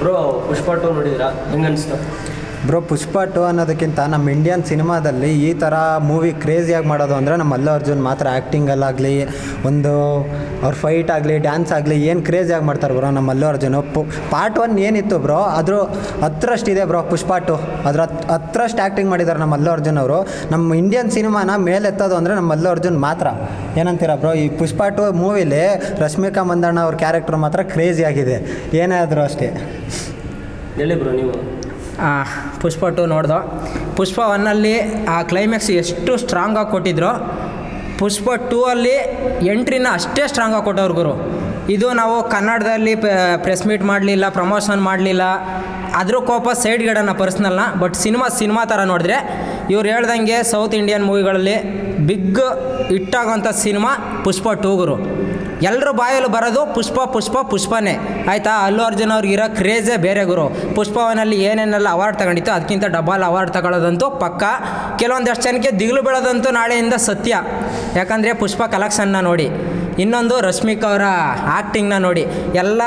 Bro Pushpa to ನೋಡಿದ್ರಾ ಹೆಂಗೆ ಅನಿಸ್ತು ಬ್ರೋ, ಪುಷ್ಪ ಟು ಅನ್ನೋದಕ್ಕಿಂತ ನಮ್ಮ ಇಂಡಿಯನ್ ಸಿನಿಮಾದಲ್ಲಿ ಈ ಥರ ಮೂವಿ ಕ್ರೇಜಿಯಾಗಿ ಮಾಡೋದು ಅಂದರೆ ನಮ್ಮ ಅಲ್ಲು ಅರ್ಜುನ್ ಮಾತ್ರ ಆ್ಯಕ್ಟಿಂಗಲ್ಲಾಗಲಿ ಒಂದು ಅವ್ರ ಫೈಟ್ ಆಗಲಿ ಡ್ಯಾನ್ಸ್ ಆಗಲಿ ಏನು ಕ್ರೇಜಿಯಾಗಿ ಮಾಡ್ತಾರೆ ಬ್ರೋ ನಮ್ಮ ಅಲ್ಲು ಅರ್ಜುನ್. ಪು ಪಾರ್ಟ್ ಒನ್ ಏನಿತ್ತು ಬ್ರೋ, ಅದ್ರ ಹತ್ರಷ್ಟಿದೆ ಬ್ರೋ ಪುಷ್ಪ ಟು. ಅದ್ರ ಹತ್- ಹತ್ರಷ್ಟು ಆ್ಯಕ್ಟಿಂಗ್ ಮಾಡಿದ್ದಾರೆ ನಮ್ಮ ಅಲ್ಲು ಅರ್ಜುನ್ ಅವರು. ನಮ್ಮ ಇಂಡಿಯನ್ ಸಿನಿಮಾನ ಮೇಲೆತ್ತೋದು ಅಂದರೆ ನಮ್ಮ ಅಲ್ಲು ಅರ್ಜುನ್ ಮಾತ್ರ. ಏನಂತೀರ ಬ್ರೋ, ಈ ಪುಷ್ಪ ಟು ಮೂವಿಲಿ ರಶ್ಮಿಕಾ ಮಂದಣ್ಣ ಅವ್ರ ಕ್ಯಾರೆಕ್ಟರ್ ಮಾತ್ರ ಕ್ರೇಜಿಯಾಗಿದೆ ಏನೇ ಆದರೂ ಅಷ್ಟೇ. ಹೇಳಿ ಬ್ರೋ ನೀವು. ಪುಷ್ಪ ಟು ನೋಡ್ದೋ. ಪುಷ್ಪ ಒನ್ನಲ್ಲಿ ಆ ಕ್ಲೈಮ್ಯಾಕ್ಸ್ ಎಷ್ಟು ಸ್ಟ್ರಾಂಗಾಗಿ ಕೊಟ್ಟಿದ್ರು, ಪುಷ್ಪ ಟೂ ಅಲ್ಲಿ ಎಂಟ್ರಿನ ಅಷ್ಟೇ ಸ್ಟ್ರಾಂಗಾಗಿ ಕೊಟ್ಟವ್ರು ಗುರು. ಇದು ನಾವು ಕನ್ನಡದಲ್ಲಿ ಪ್ರೆಸ್ ಮೀಟ್ ಮಾಡಲಿಲ್ಲ ಪ್ರಮೋಷನ್ ಮಾಡಲಿಲ್ಲ. ಅದ್ರ ಕೋಪ ಸೈಡ್ ಗಿಡನ ಪರ್ಸ್ನಲ್ನ ಬಟ್ ಸಿನಿಮಾ ಸಿನಿಮಾ ಥರ ನೋಡಿದ್ರೆ, ಇವ್ರು ಹೇಳ್ದಂಗೆ ಸೌತ್ ಇಂಡಿಯನ್ ಮೂವಿಗಳಲ್ಲಿ ಬಿಗ್ ಹಿಟ್ಟಾಗೋಂಥ ಸಿನಿಮಾ ಪುಷ್ಪ ಟೂ ಗುರು. ಎಲ್ಲರೂ ಬಾಯಲ್ಲಿ ಬರೋದು ಪುಷ್ಪ ಪುಷ್ಪ, ಪುಷ್ಪನೇ. ಆಯಿತಾ? ಅಲ್ಲು ಅರ್ಜುನ್ ಅವ್ರಿಗೆ ಇರೋ ಕ್ರೇಜೇ ಬೇರೆ ಗುರು. ಪುಷ್ಪವನಲ್ಲಿ ಏನೇನೆಲ್ಲ ಅವಾರ್ಡ್ ತಗೊಂಡಿತ್ತು, ಅದಕ್ಕಿಂತ ಡಬಲ್ ಅವಾರ್ಡ್ ತಗೊಳ್ಳೋದಂತೂ ಪಕ್ಕ. ಕೆಲವೊಂದಷ್ಟು ಜನಕ್ಕೆ ದಿಗಿಲು ಬೆಳೋದಂತೂ ನಾಳೆಯಿಂದ ಸತ್ಯ. ಯಾಕಂದರೆ ಪುಷ್ಪ ಕಲೆಕ್ಷನ್ನ ನೋಡಿ. ಇನ್ನೊಂದು ರಶ್ಮಿಕಾ ಅವರ ಆ್ಯಕ್ಟಿಂಗ್ನ ನೋಡಿ. ಎಲ್ಲ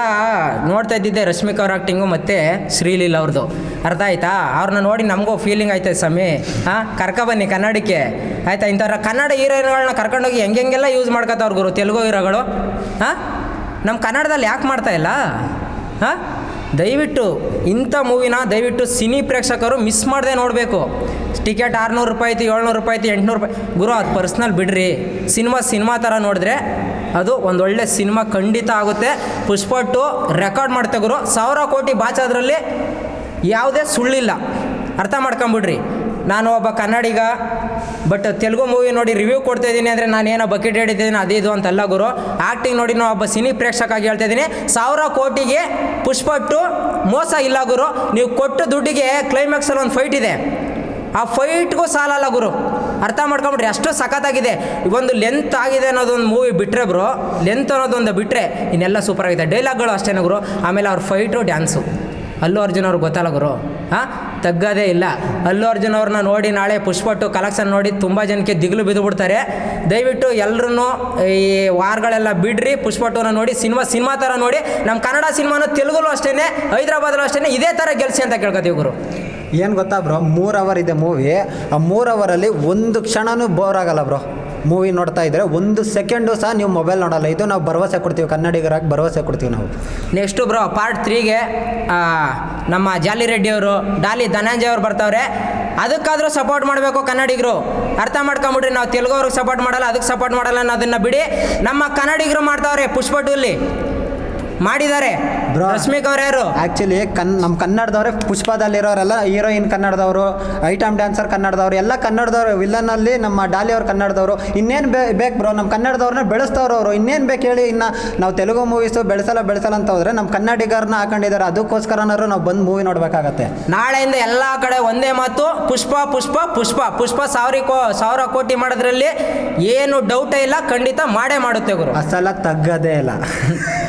ನೋಡ್ತಾ ಇದ್ದಿದ್ದೆ ರಶ್ಮಿಕಾ ಅವ್ರ ಆ್ಯಕ್ಟಿಂಗು ಮತ್ತು ಶ್ರೀಲೀಲ್ ಅವ್ರದ್ದು ಅರ್ಥ ಆಯ್ತಾ? ಅವ್ರನ್ನ ನೋಡಿ ನಮಗೂ ಫೀಲಿಂಗ್ ಆಯ್ತದೆ ಸ್ವಾಮಿ. ಹಾಂ ಕರ್ಕೊಬನ್ನಿ ಕನ್ನಡಕ್ಕೆ ಆಯ್ತಾ? ಇಂಥವ್ರ ಕನ್ನಡ ಹೀರೋಯಿನ್ಗಳನ್ನ ಕರ್ಕೊಂಡೋಗಿ ಹೆಂಗೆಲ್ಲ ಯೂಸ್ ಮಾಡ್ಕೊತಾವ್ರು ಗುರು? ತೆಲುಗು ಹೀರೋಗಳು. ಹಾಂ? ನಮ್ಮ ಕನ್ನಡದಲ್ಲಿ ಯಾಕೆ ಮಾಡ್ತಾ ಇಲ್ಲ? ಹಾಂ? ದಯವಿಟ್ಟು ಇಂಥ ಮೂವಿನ ದಯವಿಟ್ಟು ಸಿನಿ ಪ್ರೇಕ್ಷಕರು ಮಿಸ್ ಮಾಡದೆ ನೋಡಬೇಕು. ಟಿಕೆಟ್ ಆರುನೂರು ರೂಪಾಯಿ ಐತಿ, ಏಳ್ನೂರು ರೂಪಾಯಿ ಐತಿ, ಎಂಟುನೂರು ರೂಪಾಯಿ. ಗುರು, ಅದು ಪರ್ಸ್ನಲ್ ಬಿಡ್ರಿ. ಸಿನಿಮಾ ಸಿನಿಮಾ ಥರ ನೋಡಿದ್ರೆ ಅದು ಒಂದು ಒಳ್ಳೆ ಸಿನಿಮಾ ಖಂಡಿತ ಆಗುತ್ತೆ. ಪುಷ್ಪ ಟು ರೆಕಾರ್ಡ್ ಮಾಡ್ತೆ ಗುರು. ಸಾವಿರ ಕೋಟಿ ಬಾಚೋದ್ರಲ್ಲಿ ಯಾವುದೇ ಸುಳ್ಳಿಲ್ಲ. ಅರ್ಥ ಮಾಡ್ಕೊಂಬಿಡ್ರಿ. ನಾನು ಒಬ್ಬ ಕನ್ನಡಿಗ ಬಟ್ ತೆಲುಗು ಮೂವಿ ನೋಡಿ ರಿವ್ಯೂ ಕೊಡ್ತಾ ಇದ್ದೀನಿ ಅಂದರೆ ನಾನೇನೋ ಬಕೆಟ್ ಹೇಳಿದ್ದೀನಿ ಅದು ಇದು ಅಂತಲ್ಲ ಗುರು. ಆ್ಯಕ್ಟಿಂಗ್ ನೋಡಿ ನಾವು ಒಬ್ಬ ಸಿನಿ ಪ್ರೇಕ್ಷಕಾಗಿ ಹೇಳ್ತಾ ಇದ್ದೀನಿ. ಸಾವಿರ ಕೋಟಿಗೆ ಪುಷ್ಪ ಟು ಮೋಸ ಇಲ್ಲ ಗುರು. ನೀವು ಕೊಟ್ಟು ದುಡ್ಡಿಗೆ ಕ್ಲೈಮ್ಯಾಕ್ಸಲ್ಲಿ ಒಂದು ಫೈಟ್ ಇದೆ. ಆ ಫೈಟ್ಗೂ ಸಾಲಲ್ಲ ಗುರು. ಅರ್ಥ ಮಾಡ್ಕೊಂಬಿಟ್ರಿ ಅಷ್ಟು ಸಖತ್ತಾಗಿದೆ. ಒಂದು ಲೆಂತ್ ಆಗಿದೆ ಅನ್ನೋದೊಂದು ಮೂವಿ ಬಿಟ್ಟರೆ ಬ್ರೋ ಲೆಂತ್ ಅನ್ನೋದೊಂದು ಬಿಟ್ಟರೆ ಇನ್ನೆಲ್ಲ ಸೂಪರ್ ಆಗಿದೆ. ಡೈಲಾಗ್ಗಳು ಅಷ್ಟೇ ಗುರು. ಆಮೇಲೆ ಅವ್ರ ಫೈಟು ಡ್ಯಾನ್ಸು ಅಲ್ಲು ಅರ್ಜುನ್ ಅವ್ರಿಗೆ ಗೊತ್ತಲ್ಲ ಗುರು. ಹಾಂ ತಗ್ಗದೇ ಇಲ್ಲ. ಅಲ್ಲು ಅರ್ಜುನ್ ಅವ್ರನ್ನ ನೋಡಿ ನಾಳೆ ಪುಷ್ಪಟ್ಟು ಕಲೆಕ್ಷನ್ ನೋಡಿ ತುಂಬ ಜನಕ್ಕೆ ದಿಗ್ಲು ಬಿದ್ದು ಬಿಡ್ತಾರೆ. ದಯವಿಟ್ಟು ಎಲ್ಲರೂ ಈ ವಾರಗಳೆಲ್ಲ ಬಿಡ್ರಿ, ಪುಷ್ಪಟ್ಟುನ ನೋಡಿ ಸಿನಿಮಾ ಸಿನಿಮಾ ಥರ ನೋಡಿ. ನಮ್ಮ ಕನ್ನಡ ಸಿನಿಮಾನು ತೆಲುಗುಲು ಅಷ್ಟೇ ಹೈದರಾಬಾದಲ್ಲೂ ಅಷ್ಟೇ ಇದೇ ಥರ ಗೆಲ್ಸಿ ಅಂತ ಕೇಳ್ಕೊತೀವಿ ಗುರು. ಏನು ಗೊತ್ತಾ ಬ್ರೋ? ಮೂರು ಅವರ್ ಇದೆ ಮೂವಿ. ಆ ಮೂರು ಅವರಲ್ಲಿ ಒಂದು ಕ್ಷಣನೂ ಬೋರ್ ಆಗಲ್ಲ ಬ್ರೋ. ಮೂವಿ ನೋಡ್ತಾ ಇದ್ದರೆ ಒಂದು ಸೆಕೆಂಡು ಸಹ ನೀವು ಮೊಬೈಲ್ ನೋಡಲ್ಲ. ಇದು ನಾವು ಭರವಸೆ ಕೊಡ್ತೀವಿ, ಕನ್ನಡಿಗರಾಗಿ ಭರವಸೆ ಕೊಡ್ತೀವಿ ನಾವು. ನೆಕ್ಸ್ಟು ಬ್ರೋ ಪಾರ್ಟ್ ತ್ರೀಗೆ ನಮ್ಮ ಜಾಲಿ ರೆಡ್ಡಿ ಅವರು, ಡಾಲಿ ಧನಂಜಯ ಅವರು ಬರ್ತಾವ್ರೆ. ಅದಕ್ಕಾದರೂ ಸಪೋರ್ಟ್ ಮಾಡಬೇಕು ಕನ್ನಡಿಗರು. ಅರ್ಥ ಮಾಡ್ಕೊಂಬಿಡ್ರಿ, ನಾವು ತೆಲುಗು ಅವ್ರಿಗೆ ಸಪೋರ್ಟ್ ಮಾಡಲ್ಲ, ಅದಕ್ಕೆ ಸಪೋರ್ಟ್ ಮಾಡಲ್ಲ ಅನ್ನೋದನ್ನು ಬಿಡಿ. ನಮ್ಮ ಕನ್ನಡಿಗರು ಮಾಡ್ತಾವ್ರೆ, ಪುಷ್ಪ ಟೂಲ್ಲಿ ಮಾಡಿದ್ದಾರೆ. ರಶ್ಮಿಕ್ ಅವ್ರು ಯಾರು? ಆಕ್ಚುಲಿ ಕನ್ ನಮ್ಮ ಕನ್ನಡದವರೇ ಪುಷ್ಪದಲ್ಲಿರೋರೆಲ್ಲ ಹೀರೋಯಿನ್ ಕನ್ನಡದವರು ಐಟಮ್ ಡ್ಯಾನ್ಸರ್ ಕನ್ನಡದವ್ರು ಎಲ್ಲ ಕನ್ನಡದವರು ಅಲ್ಲಿ ನಮ್ಮ ಡಾಲಿ ಅವ್ರು ಕನ್ನಡದವರು. ಇನ್ನೇನು ಬೇ ಬೇಕು ಬ್ರೋ ನಮ್ಮ ಕನ್ನಡದವ್ರನ್ನ ಬೆಳೆಸ್ತವ್ರು ಅವರು. ಇನ್ನೇನು ಬೇಕು ಹೇಳಿ ಇನ್ನು ನಾವು ತೆಲುಗು ಮೂವೀಸು ಬೆಳೆಸಲ್ಲ ಬೆಳೆಸಲ್ಲ ಅಂತ ಹೋದ್ರೆ ನಮ್ಮ ಕನ್ನಡಿಗರನ್ನ ಹಾಕೊಂಡಿದ್ದಾರೆ. ಅದಕ್ಕೋಸ್ಕರನಾದ್ರು ನಾವು ಬಂದು ಮೂವಿ ನೋಡ್ಬೇಕಾಗತ್ತೆ. ನಾಳೆಯಿಂದ ಎಲ್ಲ ಕಡೆ ಒಂದೇ ಮಾತು. ಪುಷ್ಪ ಪುಷ್ಪ ಪುಷ್ಪ. ಪುಷ್ಪ ಸಾವಿರ ಕೋ ಸಾವಿರ ಕೋಟಿ ಮಾಡೋದ್ರಲ್ಲಿ ಏನು ಡೌಟೇ ಇಲ್ಲ. ಖಂಡಿತ ಮಾಡೇ ಮಾಡುತ್ತೆ ಗುರು. ಅಸಲ ತಗ್ಗದೇ ಇಲ್ಲ.